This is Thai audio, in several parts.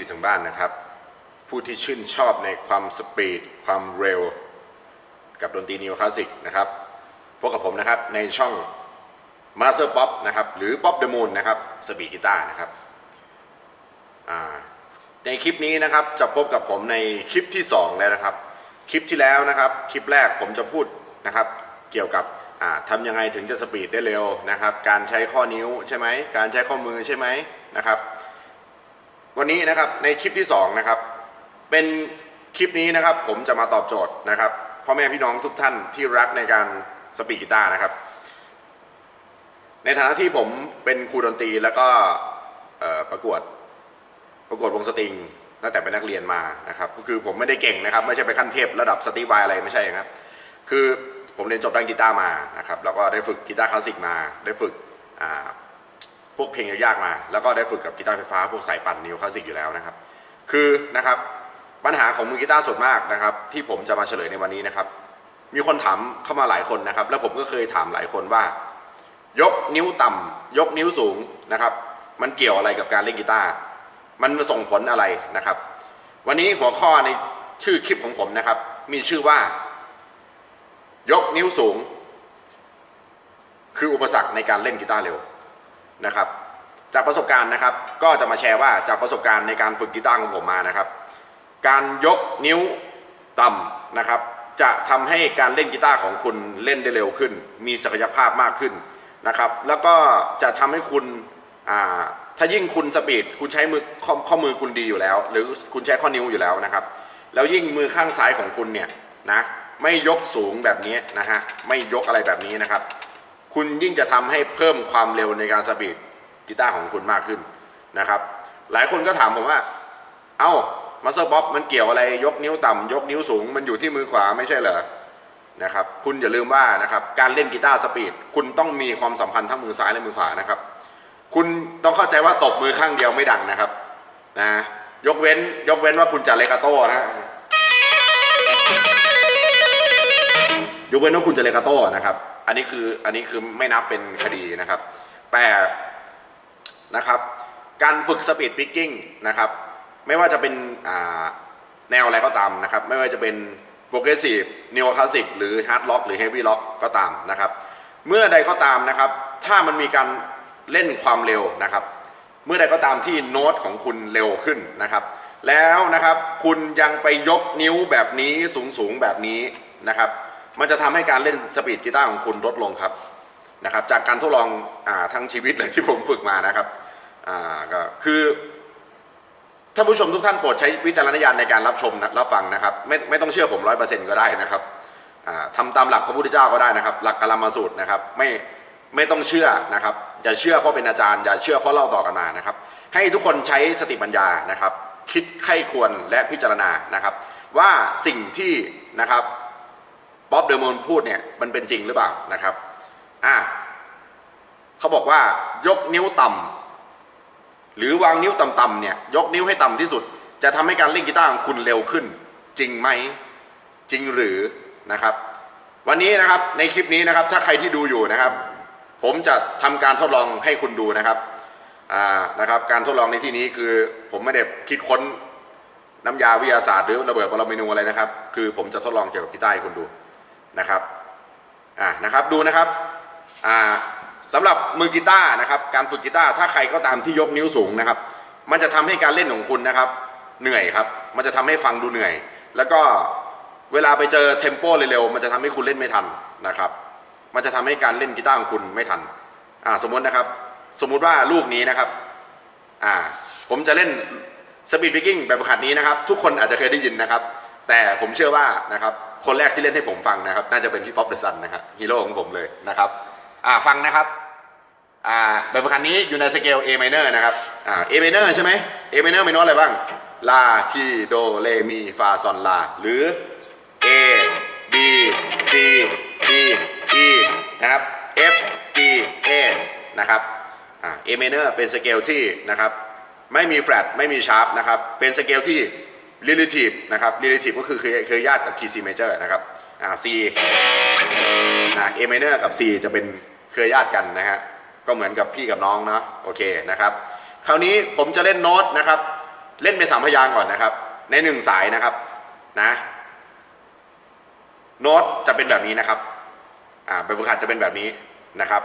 อยู่ทางบ้านนะครับ ผู้ที่ชื่นชอบในความสปีด ความเร็ว กับดนตรีนิวคลาสสิกนะครับพบกับผมนะครับในช่อง Master Pop นะครับหรือ Pop the Moon นะครับสปีดกีตาร์นะครับในคลิปนี้นะครับจะพบกับผมในคลิปที่ 2 แล้วนะครับ คลิปที่แล้วนะครับคลิปแรกผมจะพูดนะครับเกี่ยวกับทำยังไงถึงจะสปีดได้เร็วนะครับ การใช้ข้อนิ้วใช่ไหมการใช้ข้อมือใช่ไหมนะครับ วันนี้นะครับในคลิปที่2นะครับเป็นคลิปนี้นะครับผมจะมาตอบโจทย์นะครับพ่อแม่พี่น้องทุกท่านที่รักในการสปีกีตาร์นะครับ ในฐานะที่ผมเป็นครูดนตรีแล้วก็ประกวดประกวดวงสตริงตั้งแต่เป็นนักเรียนมานะครับก็คือผมไม่ได้เก่งนะครับ ไม่ใช่ไปขั้นเทพระดับสตรีวายอะไรไม่ใช่ครับ คือผมเรียนจบด้านกีตาร์มานะครับแล้วก็ได้ฝึกกีตาร์คลาสสิกมา ได้ฝึก พวกเพลงยากๆมา แล้วก็ได้ฝึกกับกีตาร์ไฟฟ้าพวกสายปั่นนิวคลาสสิกอยู่แล้วนะครับ คือนะครับปัญหาของมือกีตาร์ส่วนมากนะครับ ที่ผมจะมาเฉลยในวันนี้นะครับ มีคนถามเข้ามาหลายคนนะครับ แล้วผมก็เคยถามหลายคนว่า ยกนิ้วต่ำยกนิ้วสูงนะครับ มันเกี่ยวอะไรกับการเล่นกีตาร์มันส่งผลอะไรนะครับ วันนี้หัวข้อในชื่อคลิปของผมนะครับ มีชื่อว่า ยกนิ้วสูง คืออุปสรรคในการเล่นกีตาร์เร็ว นะครับ จากประสบการณ์นะครับ ก็จะมาแชร์ว่าจากประสบการณ์ในการฝึกกีตาร์ของผมมานะครับ การยกนิ้วต่ำนะครับ จะทำให้การเล่นกีตาร์ของคุณเล่นได้เร็วขึ้น มีศักยภาพมากขึ้นนะครับ แล้วก็จะทำให้คุณถ้ายิ่งคุณสปีดคุณใช้มือข้อข้อมือคุณดีอยู่แล้ว หรือคุณใช้ข้อนิ้วอยู่แล้วนะครับ แล้วยิ่งมือข้างซ้ายของคุณเนี่ยนะไม่ยกสูงแบบนี้นะฮะไม่ยกอะไรแบบนี้นะครับ คุณยิ่งจะทำให้เพิ่มความเร็วในการสปีดกีตาร์ของคุณมากขึ้นนะครับ หลายคนก็ถามผมว่า เอ้ามาสเตอร์บ๊อบมันเกี่ยวอะไรยกนิ้วต่ำยกนิ้วสูง มันอยู่ที่มือขวาไม่ใช่เหรอนะครับ คุณอย่าลืมว่านะครับการเล่นกีตาร์สปีดคุณต้องมีความสัมพันธ์ทั้งมือซ้ายและมือขวานะครับ คุณต้องเข้าใจว่าตบมือข้างเดียวไม่ดังนะครับนะยกเว้นยกเว้นว่าคุณจะเลกาโต้นะยกเว้นว่าคุณจะเลกาโต้นะครับ อันนี้คืออันนี้คือไม่นับเป็นคดีนะครับ แต่นะครับการฝึกสปีดพิกกิ้งนะครับไม่ว่าจะเป็นแนวอะไรก็ตามนะครับ ไม่ว่าจะเป็นโปรเกรสซีฟนิวคลาสสิกหรือฮาร์ดล็อกหรือเฮฟวี่ล็อกก็ตามนะครับ เมื่อใดก็ตามนะครับ ถ้ามันมีการเล่นความเร็วนะครับ เมื่อใดก็ตามที่โน้ตของคุณเร็วขึ้นนะครับ แล้วนะครับคุณยังไปยกนิ้วแบบนี้สูงสูงๆแบบนี้นะครับ มันจะทำให้การเล่นสปีดกีตาร์ของคุณลดลงครับนะครับ จากการทดลองอทั้งชีวิตเลยที่ผมฝึกมานะครับก็คือท่านผู้ชมทุกท่านโปรดใช้วิจารณญาณในการรับชมรับฟังนะครับ ไม่ไม่ต้องเชื่อผมร้อยเปอร์เซ็นต์ก็ได้นะครับอ่าทำตามหลักพระพุทธเจ้าก็ได้นะครับ หลักกาลมาสูตรนะครับไม่ไม่ต้องเชื่อนะครับอย่าเชื่อเพราะเป็นอาจารย์อย่าเชื่อเพราะเล่าต่อกันมานะครับ ให้ทุกคนใช้สติปัญญานะครับ คิดไข้ควรและพิจารณานะครับ ว่าสิ่งที่นะครับ บ๊อบเดอะมูนพูดเนี่ยมันเป็นจริงหรือเปล่านะครับอะเขาบอกว่ายกนิ้วต่ำหรือวางนิ้วต่ำๆเนี่ยยกนิ้วให้ต่ำที่สุด จะทำให้การเล่นกีตาร์ของคุณเร็วขึ้น จริงไหมจริงหรือนะครับ วันนี้นะครับในคลิปนี้นะครับถ้าใครที่ดูอยู่นะครับ ผมจะทำการทดลองให้คุณดูนะครับอ่านะครับการทดลองในที่นี้คือผมไม่ได้คิดค้นน้ำยาวิทยาศาสตร์หรือระเบิดปรมาณูอะไรนะครับ คือผมจะทดลองเกี่ยวกับกีตาร์ให้คุณดู นะครับอ่านะครับดูนะครับอ่าสำหรับมือกีตาร์นะครับการฝึกกีตาร์ถ้าใครก็ตามที่ยกนิ้วสูงนะครับ มันจะทำให้การเล่นของคุณนะครับ เหนื่อยครับ มันจะทำให้ฟังดูเหนื่อย แล้วก็เวลาไปเจอเทมโปเร็วๆมันจะทำให้คุณเล่นไม่ทันนะครับ มันจะทำให้การเล่นกีตาร์ของคุณไม่ทันอ่าสมมตินะครับ สมมุติว่าลูกนี้นะครับอ่าผมจะเล่นสปีดพิกกิ้งแบบฝึกหัดนี้นะครับ ทุกคนอาจจะเคยได้ยินนะครับ แต่ผมเชื่อว่านะครับ คนแรกที่เล่นให้ผมฟังนะครับ น่าจะเป็นพี่ป๊อปเดอะซันนะครับฮีโร่ของผมเลยนะครับอ่าฟังนะครับอ่าแบบฝึกหัดนี้อยู่ในสเกล A minor นะครับอ่า A minor ใช่ไหม A minor มีโน้ตอะไรบ้างลาทีโดเรมีฟาซอนลาหรือ A B C D E นะครับ F G A นะครับอ่า A minor เป็นสเกลที่นะครับไม่มีแฟลตไม่มีชาร์ปนะครับเป็นสเกลที่ relative นะครับ relative ก็คือคยเคยญาติกับ key C major นะครับอ่า C นะ A minor กับ C จะเป็นเครือญาติกันนะฮะก็เหมือนกับพี่กับน้องเนาะโอเคนะครับคราวนี้ผมจะเล่นโน้ตนะครับ เล่นเป็นสามพยางก่อนนะครับ ในหนึ่งสายนะครับนะโน้ตจะเป็นแบบนี้นะครับอ่าใบฝึกหัดจะเป็นแบบนี้นะครับ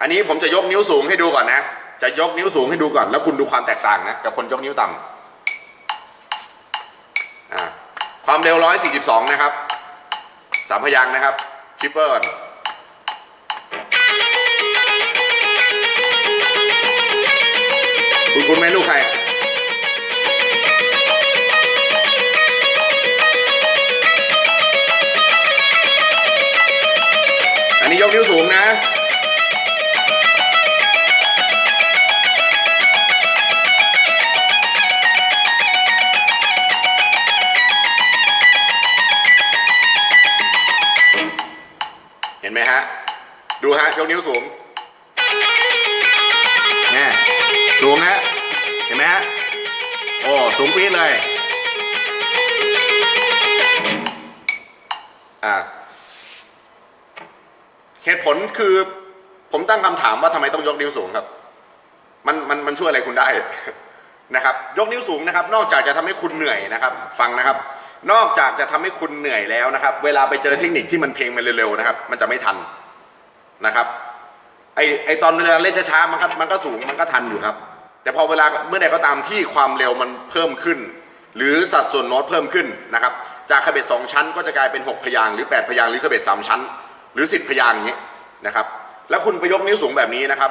อันนี้ผมจะยกนิ้วสูงให้ดูก่อนนะ จะยกนิ้วสูงให้ดูก่อน แล้วคุณดูความแตกต่างนะกับคนยกนิ้วต่ำอ่า ความเร็ว 142 นะครับ สามพยางนะครับ ชิปเปอร์ก่อนคุณคุณเมนูกใครอันนี้ยกนิ้วสูงนะ ยกนิ้วสูงแน่สูงฮะเห็นไหมฮะโอ้สูงปี๊ดเลยอ่าเหตุผลคือผมตั้งคำถามว่าทำไมต้องยกนิ้วสูงครับ มันมันมันช่วยอะไรคุณได้นะครับ ยกนิ้วสูงนะครับ นอกจากจะทำให้คุณเหนื่อยนะครับ ฟังนะครับ นอกจากจะทำให้คุณเหนื่อยแล้วนะครับ เวลาไปเจอเทคนิคที่มันเพลงมันเร็วๆนะครับ มันจะไม่ทัน นะครับไอไอตอนเวลาเล่นช้าๆมันก็มันก็สูงมันก็ทันอยู่ครับ แต่พอเวลาเมื่อใดก็ตามที่ความเร็วมันเพิ่มขึ้น หรือสัดส่วนโน้ตเพิ่มขึ้นนะครับจากคาเบตสองชั้น ก็จะกลายเป็น 6 พยางหรือ 8 พยางหรือคาเบตสามชั้น หรือ 10 พยางอย่างนี้นะครับแล้วคุณไปยกนิ้วสูงแบบนี้นะครับ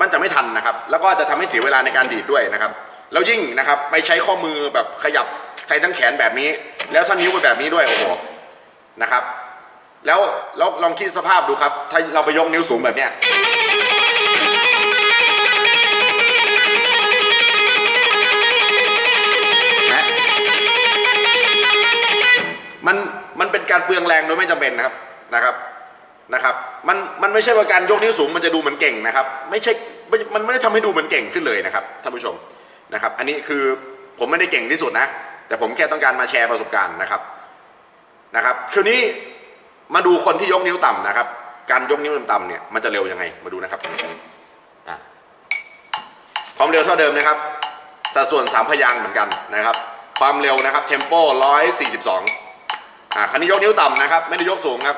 มันจะไม่ทันนะครับ แล้วก็จะทำให้เสียเวลาในการดีดด้วยนะครับแล้วยิ่งนะครับไปใช้ข้อมือแบบขยับใช้ทั้งแขนแบบนี้ แล้วถ้านิ้วไปแบบนี้ด้วยโอ้โหนะครับ แล้วแล้วลองคิดสภาพดูครับ ถ้าเราไปยกนิ้วสูงแบบเนี้ยนะมันมันเป็นการเปลืองแรงโดยไม่จำเป็นนะครับนะครับนะครับมันมันไม่ใช่ว่าการยกนิ้วสูงมันจะดูเหมือนเก่งนะครับ ไม่ใช่ไม่มันไม่ได้ทำให้ดูเหมือนเก่งขึ้นเลยนะครับท่านผู้ชมนะครับ อันนี้คือผมไม่ได้เก่งที่สุดนะ แต่ผมแค่ต้องการมาแชร์ประสบการณ์นะครับนะครับคืนนี้ มาดูคนที่ยกนิ้วต่ำนะครับ การยกนิ้วต่ำๆเนี่ยมันจะเร็วยังไงมาดูนะครับความเร็วเท่าเดิมนะครับ สัดส่วนสามพยางเหมือนกันนะครับ ความเร็วนะครับเทมโปร้อยสี่สิบสองอ่าคันนี้ยกนิ้วต่ำนะครับ ไม่ได้ยกสูงครับ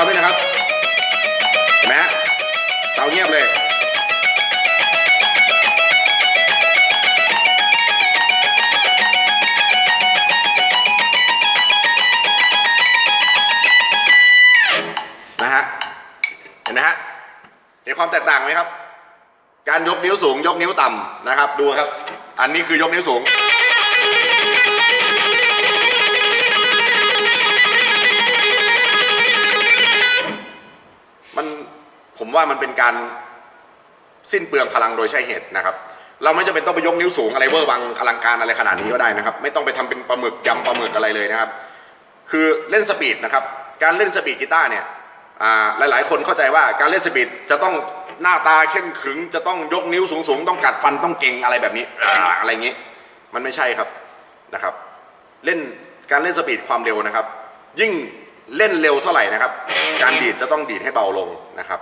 าวด้วยนะครับเห็นไหมฮะซาวด์เงียบเลยนะฮะเห็นไหมฮะเห็นความแตกต่างไหมครับ การยกนิ้วสูงยกนิ้วต่ำนะครับ ดูครับ อันนี้คือยกนิ้วสูง ว่ามันเป็นการสิ้นเปลืองพลังโดยใช่เหตุนะครับ เราไม่จำเป็นต้องไปยกนิ้วสูงอะไรเวอร์วังอลังการอะไรขนาดนี้ก็ได้นะครับ ไม่ต้องไปทำเป็นปลาหมึกยำปลาหมึกอะไรเลยนะครับ คือเล่นสปีดนะครับ การเล่นสปีดกีตาร์เนี่ยอ่าหลาย ๆ คนเข้าใจว่าการเล่นสปีดจะต้องหน้าตาเข้มขึง จะต้องยกนิ้วสูง ๆ ต้องกัดฟันต้องเก่งอะไรแบบนี้อะไรอย่างนี้ มันไม่ใช่ครับนะครับ เล่นการเล่นสปีดความเร็วนะครับ ยิ่งเล่นเร็วเท่าไหร่นะครับ การดีดจะต้องดีดให้เบาลงนะครับ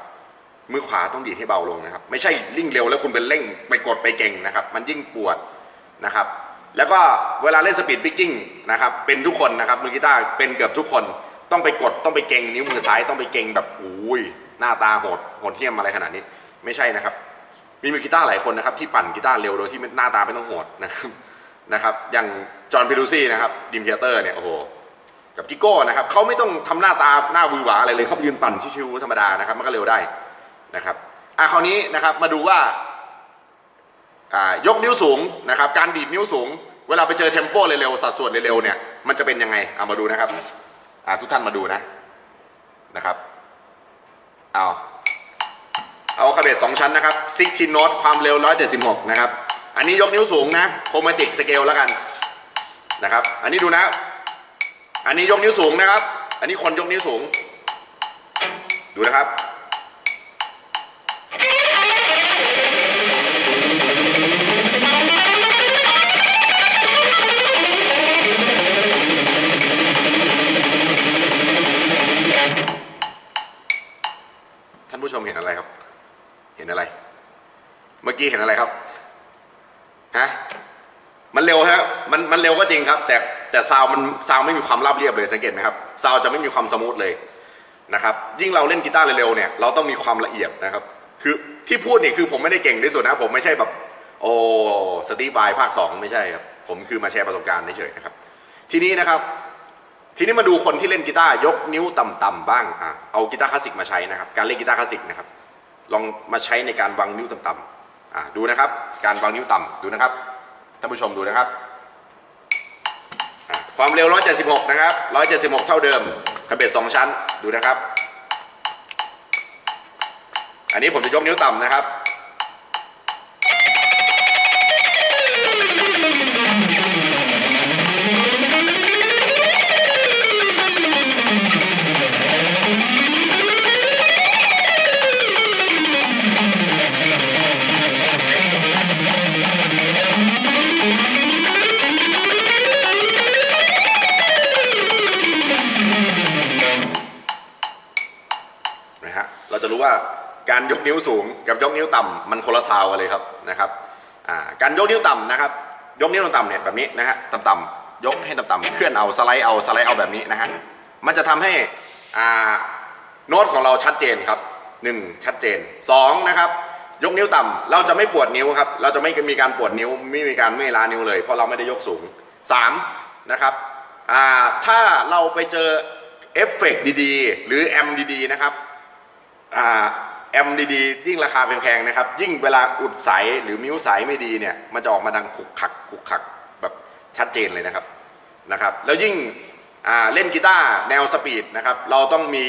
มือขวาต้องดีดให้เบาลงนะครับ ไม่ใช่ลิ่งเร็วแล้วคุณเป็นเร่งไปกดไปเก่งนะครับ มันยิ่งปวดนะครับ แล้วก็เวลาเล่นสปีดปิกกิ้งนะครับ เป็นทุกคนนะครับมือกีตาร์เป็นเกือบทุกคนต้องไปกดต้องไปเก่งนิ้วมือซ้ายต้องไปเก่งแบบอุ้ยหน้าตาโหดโหดเหี้ยมอะไรขนาดนี้ ไม่ใช่นะครับ มีมือกีตาร์หลายคนนะครับ ที่ปั่นกีตาร์เร็วโดยที่หน้าตาไม่ต้องโหดนะครับนะครับ อย่างจอห์นพิลูซี่นะครับดิมเทเตอร์เนี่ยโอ้โหกับกิโก้นะครับเขาไม่ต้องทำหน้าตาหน้าวือหวาอะไรเลยเขายืนปั่นชิวๆธรรมดานะครับ มันก็เร็วได้ นะครับอะคราวนี้นะครับมาดูว่าอ่ายกนิ้วสูงนะครับการดีดนิ้วสูง เวลาไปเจอเทมโปเร็วๆสัดส่วนเร็วๆเนี่ยมันจะเป็นยังไงเอามาดูนะครับอ่าทุกท่านมาดูนะนะครับเอาเอาคาเบตสองชั้นนะครับซิกทีโนตความเร็ว 176 นะครับ อันนี้ยกนิ้วสูงนะโครมาติกสเกลแล้วกันนะครับ อันนี้ดูนะ อันนี้ยกนิ้วสูงนะครับ อันนี้คนยกนิ้วสูง ดูนะครับ ผู้ชมเห็นอะไรครับ เห็นอะไร เมื่อกี้เห็นอะไรครับฮะมันเร็วฮะมันมันเร็วก็จริงครับ แต่แต่ซาวมันซาวไม่มีความราบเรียบเลยสังเกตไหมครับซาวจะไม่มีความสมูทเลยนะครับ ยิ่งเราเล่นกีตาร์เร็วๆเนี่ยเราต้องมีความละเอียดนะครับ คือที่พูดเนี่ยคือผมไม่ได้เก่งที่สุดนะผมไม่ใช่แบบโอ้สตีบายภาค 2 ไม่ใช่ครับ ผมคือมาแชร์ประสบการณ์เฉยๆนะครับ ทีนี้นะครับ ทีนี้มาดูคนที่เล่นกีตาร์ยกนิ้วต่ำๆบ้างอะเอากีตาร์คลาสสิกมาใช้นะครับ การเล่นกีตาร์คลาสสิกนะครับ ลองมาใช้ในการวางนิ้วต่ำๆอะดูนะครับ การวางนิ้วต่ำดูนะครับท่านผู้ชมดูนะครับ ความเร็ว 176 นะครับ 176 เท่าเดิมกระเบ็ดสองชั้นดูนะครับ อันนี้ผมจะยกนิ้วต่ำนะครับ การยกนิ้วสูงกับยกนิ้วต่ำมันคนละซาวกันเลยครับนะครับอ่าการยกนิ้วต่ำนะครับ ยกนิ้วต่ำๆเนี่ยแบบนี้นะฮะต่ำๆยกให้ต่ำๆเคลื่อนเอาสไลด์เอาสไลด์เอาแบบนี้นะฮะมันจะทำให้อ่าโน้ตของเราชัดเจนครับหนึ่งชัดเจนสองนะครับยกนิ้วต่ำเราจะไม่ปวดนิ้วครับเราจะไม่มีการปวดนิ้วไม่มีการเมื่อยล้านิ้วเลย เพราะเราไม่ได้ยกสูงสามนะครับอ่าถ้าเราไปเจอเอฟเฟกต์ดีๆ หรือแอมดีๆนะครับอ่า แอมดีๆยิ่งราคาแพงๆนะครับ ยิ่งเวลาอุดสายหรือมิ้วสายไม่ดีเนี่ย มันจะออกมาดังขุกขักขุกขักแบบชัดเจนเลยนะครับนะครับ แล้วยิ่งเล่นกีตาร์แนวสปีดนะครับ เราต้องมี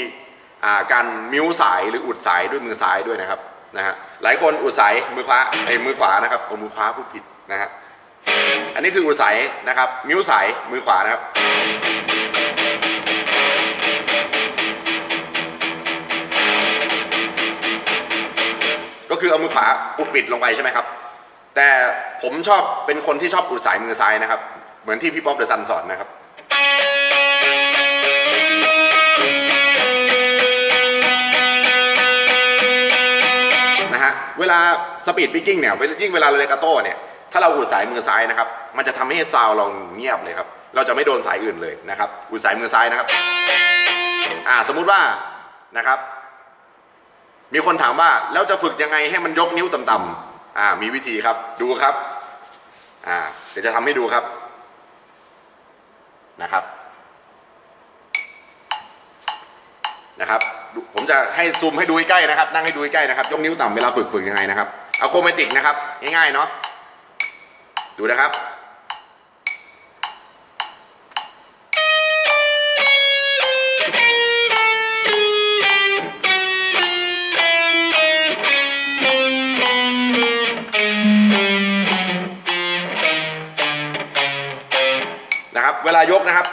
การมิ้วสายหรืออุดสายด้วยมือซ้ายด้วยนะครับนะฮะหลายคนอุดสายมือขวาไอ้มือขวานะครับเอามือขวาพูดผิดนะฮะอันนี้คืออุดสายนะครับ มิ้วสายมือขวานะครับ คือเอามือขวาอุดปิดลงไปใช่ไหมครับ แต่ผมชอบเป็นคนที่ชอบอุดสายมือซ้ายนะครับ เหมือนที่พี่ป๊อปเดอะซันสอนนะครับนะฮะเวลาสปีดพิกกิ้งเนี่ยยิ่งเวลาเรเลกาโต้เนี่ยถ้าเราอุดสายมือซ้ายนะครับ มันจะทำให้ซาวเราเงียบเลยครับ เราจะไม่โดนสายอื่นเลยนะครับ อุดสายมือซ้ายนะครับ อ่า สมมุติว่านะครับ มีคนถามว่าแล้วจะฝึกยังไงให้มันยกนิ้วต่ำๆอ่ามีวิธีครับดูครับอ่าเดี๋ยวจะทำให้ดูครับนะครับนะครับผมจะให้ซูมให้ดูใกล้นะครับ นั่งให้ดูใกล้นะครับ ยกนิ้วต่ำเวลาฝึกฝึกยังไงนะครับเอาโครแมติกนะครับง่ายๆเนาะดูนะครับ นะครับ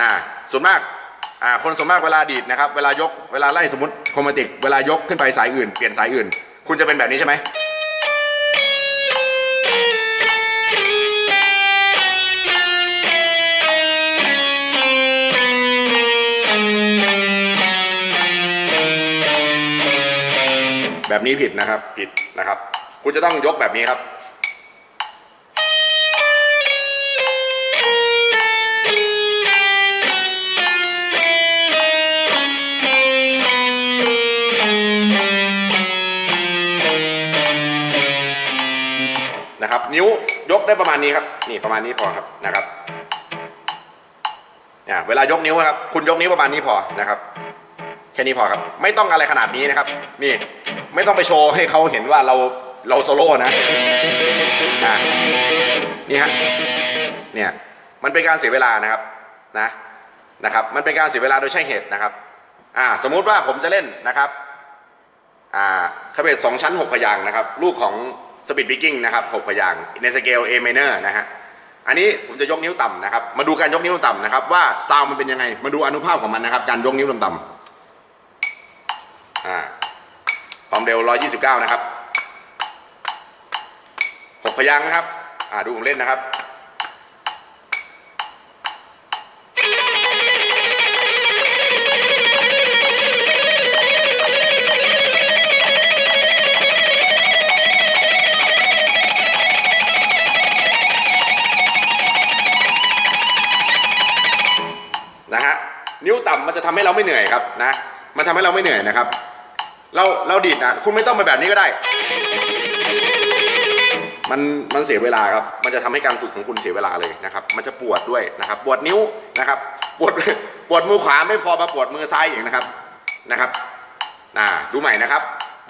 อ่าส่วนมากอ่าคนส่วนมากเวลาดีดนะครับ เวลายกเวลาไล่สมมติครแมติกเวลายกขึ้นไปสายอื่น เปลี่ยนสายอื่น คุณจะเป็นแบบนี้ใช่ไหมแบบนี้ผิดนะครับผิดนะครับ คุณจะต้องยกแบบนี้ครับ นิ้วยกได้ประมาณนี้ครับนี่ประมาณนี้พอครับนะครับอ่าเวลายกนิ้วครับคุณยกนิ้วประมาณนี้พอนะครับแค่นี้พอครับ ไม่ต้องอะไรขนาดนี้นะครับ นี่ไม่ต้องไปโชว์ให้เขาเห็นว่าเราเราโซโล่นะอ่านี่ฮะเนี่ยมันเป็นการเสียเวลานะครับนะนะครับมันเป็นการเสียเวลาโดยใช่เหตุนะครับอ่าสมมุติว่าผมจะเล่นนะครับอ่าคาเบตสองชั้นหกพยางนะครับ ลูกของ สปีดบิกกิ้งนะครับหกพยางในสเกล A minor นะฮะอันนี้ผมจะยกนิ้วต่ำนะครับ มาดูการยกนิ้วต่ำนะครับ ว่าซาวมันเป็นยังไง มาดูอนุภาพของมันนะครับ การยกนิ้วต่ำๆอ่าความเร็ว 129 นะครับ 6 พยางค์นะครับ อ่าดูผมเล่นนะครับ วต่ำมันจะทำให้เราไม่เหนื่อยครับนะ มันทำให้เราไม่เหนื่อยนะครับ เราเราดีดนะคุณไม่ต้องไปแบบนี้ก็ได้ มันมันเสียเวลาครับ มันจะทำให้การฝึกของคุณเสียเวลาเลยนะครับ มันจะปวดด้วยนะครับ ปวดนิ้วนะครับ ปวดปวดมือขวาไม่พอมาปวดมือซ้ายอีกนะครับนะครับน่าดูใหม่นะครับ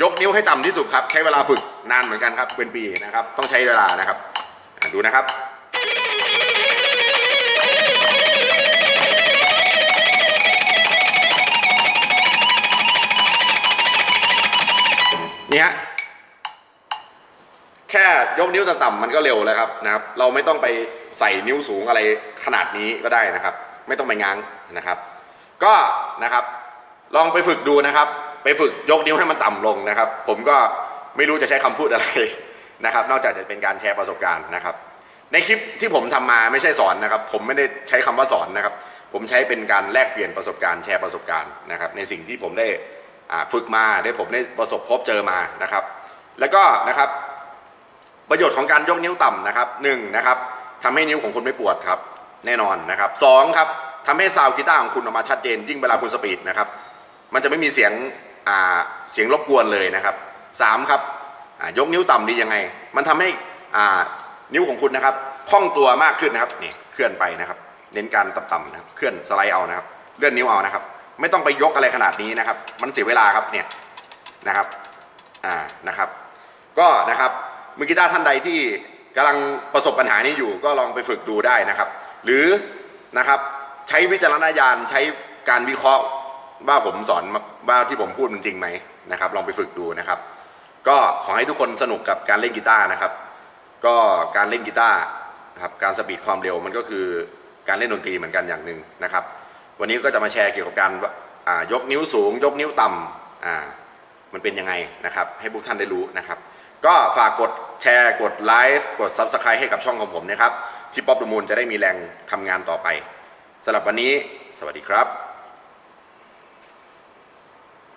ยกนิ้วให้ต่ำที่สุดครับ ใช้เวลาฝึกนานเหมือนกันครับเป็นปีนะครับ ต้องใช้เวลานะครับดูนะครับ นี่ฮะแค่ยกนิ้วต่ำๆมันก็เร็วแล้วครับนะครับ เราไม่ต้องไปใส่นิ้วสูงอะไรขนาดนี้ก็ได้นะครับ ไม่ต้องไปง้างนะครับ ก็นะครับลองไปฝึกดูนะครับ ไปฝึกยกนิ้วให้มันต่ำลงนะครับ ผมก็ไม่รู้จะใช้คำพูดอะไรนะครับ นอกจากจะเป็นการแชร์ประสบการณ์นะครับ ในคลิปที่ผมทำมาไม่ใช่สอนนะครับ ผมไม่ได้ใช้คำว่าสอนนะครับ ผมใช้เป็นการแลกเปลี่ยนประสบการณ์แชร์ประสบการณ์นะครับ ในสิ่งที่ผมได้ ฝึกมาได้ผมได้ประสบพบเจอมานะครับ แล้วก็นะครับ ประโยชน์ของการยกนิ้วต่ำนะครับหนึ่งนะครับทำให้นิ้วของคุณไม่ปวดครับ แน่นอนนะครับสองครับทำให้ซาว์กีตาร์ของคุณออกมาชัดเจน ยิ่งเวลาคุณสปีดนะครับ มันจะไม่มีเสียงเสียงรบกวนเลยนะครับสามครับยกนิ้วต่ำดียังไง มันทำให้นิ้วของคุณนะครับคล่องตัวมากขึ้นนะครับนี่เคลื่อนไปนะครับ เน้นการต่ำๆนะครับเคลื่อนสไลด์เอานะครับ เลื่อนนิ้วเอานะครับ ไม่ต้องไปยกอะไรขนาดนี้นะครับ มันเสียเวลาครับเนี่ยนะครับอ่านะครับ ก็นะครับมือกีตาร์ท่านใดที่กำลังประสบปัญหานี้อยู่ก็ลองไปฝึกดูได้นะครับ หรือนะครับใช้วิจารณญาณใช้การวิเคราะห์ว่าผมสอนว่าที่ผมพูดมันจริงไหมนะครับ ลองไปฝึกดูนะครับ ก็ขอให้ทุกคนสนุกกับการเล่นกีตาร์นะครับ ก็การเล่นกีตาร์นะครับการสปีดความเร็วมันก็คือการเล่นดนตรีเหมือนกันอย่างหนึ่งนะครับ วันนี้ก็จะมาแชร์เกี่ยวกับการยกนิ้วสูง ยกนิ้วต่ำมันเป็นยังไงนะครับ ให้พวกท่านได้รู้นะครับ ก็ฝากกดแชร์กดไลฟ์กด Subscribe ให้กับช่องของผมนะครับที่ป๊อปดูมูลจะได้มีแรงทำงานต่อไปสำหรับวันนี้ สวัสดีครับ